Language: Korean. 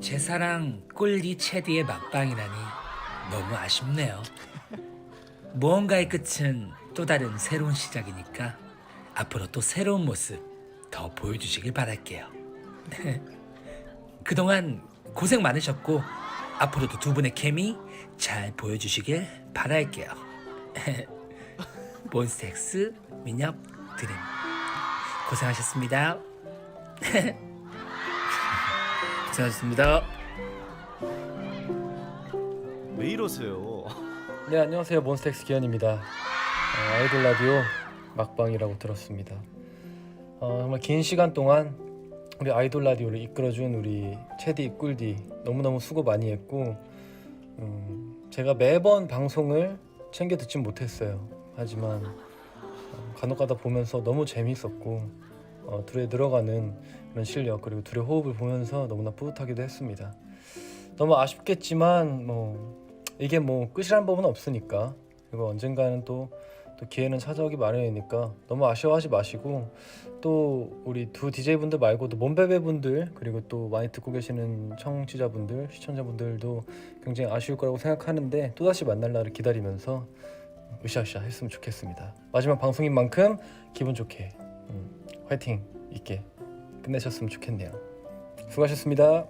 제 사랑 꿀디 체디의 막방이라니 너무 아쉽네요. 무언가의 끝은 또 다른 새로운 시작이니까 앞으로 또 새로운 모습 더 보여주시길 바랄게요. 그동안 고생 많으셨고 앞으로도 두 분의 케미 잘 보여주시길 바랄게요. 몬스텍스 민혁 드림 고생하셨습니다. 고생하셨습니다. 왜 이러세요? 네 안녕하세요 몬스텍스 기현입니다. 어, 아이돌 라디오 막방이라고 들었습니다. 어, 정말 긴 시간 동안 우리 아이돌 라디오를 이끌어준 우리 체디 꿀디 너무너무 수고 많이 했고 음, 제가 매번 방송을 챙겨 듣진 못했어요. 하지만 어, 간혹가다 보면서 너무 재밌었고 어, 둘의 늘어가는 그런 실력 그리고 둘의 호흡을 보면서 너무나 뿌듯하기도 했습니다. 너무 아쉽겠지만 뭐 이게 뭐 끝이란 법은 없으니까 그리고 언젠가는 또, 또 기회는 찾아오기 마련이니까 너무 아쉬워하지 마시고 또 우리 두 DJ분들 말고도 몸베베 분들 그리고 또 많이 듣고 계시는 청취자분들 시청자분들도 굉장히 아쉬울 거라고 생각하는데 또 다시 만날 날을 기다리면서 으쌰으쌰 했으면 좋겠습니다 마지막 방송인 만큼 기분 좋게 음, 화이팅! 있게 끝내셨으면 좋겠네요. 수고하셨습니다